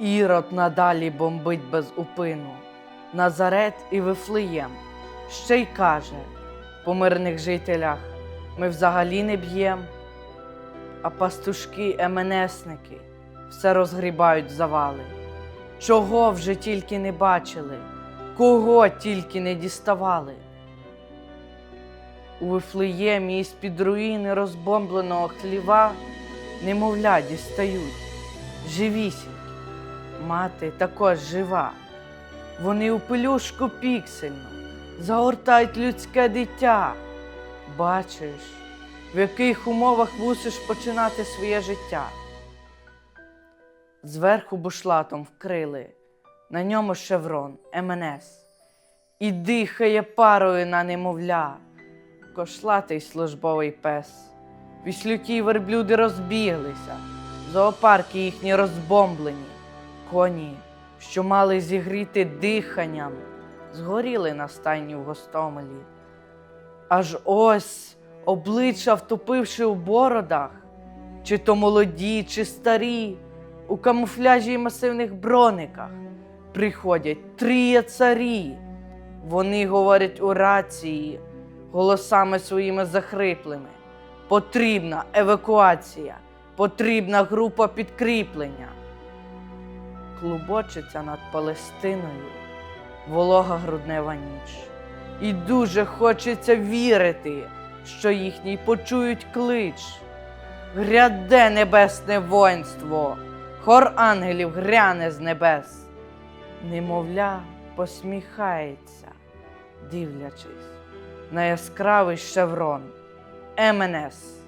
Ірод надалі бомбить без упину, Назарет і Вифлеєм. Ще й каже, по мирних жителях ми взагалі не б'єм, а пастушки МНСники все розгрібають завали. Чого вже тільки не бачили, кого тільки не діставали. У Вифлеємі із-під руїни розбомбленого хліва немовля дістають, живісінькі. Мати також жива. Вони у пелюшку піксельну загортають людське дитя. Бачиш, в яких умовах мусиш починати своє життя. Зверху бушлатом вкрили, на ньому шеврон МНС. І дихає парою на немовля, кошлатий службовий пес. Віслюки й верблюди розбіглися, зоопарки їхні розбомблені, коні, що мали зігріти диханням, згоріли на стайні в гостомелі. Аж ось обличчя, втопивши у бородах, чи то молоді, чи старі, у камуфляжі й масивних брониках, приходять тріє царі. Вони говорять у рації, голосами своїми захриплими. Потрібна евакуація, потрібна група підкріплення. Клубочиться над Палестиною волога груднева ніч. І дуже хочеться вірити, що їхній почують клич. Гряде небесне воїнство, хор ангелів гряне з небес. Немовля посміхається, дивлячись на яскравий шеврон МНС.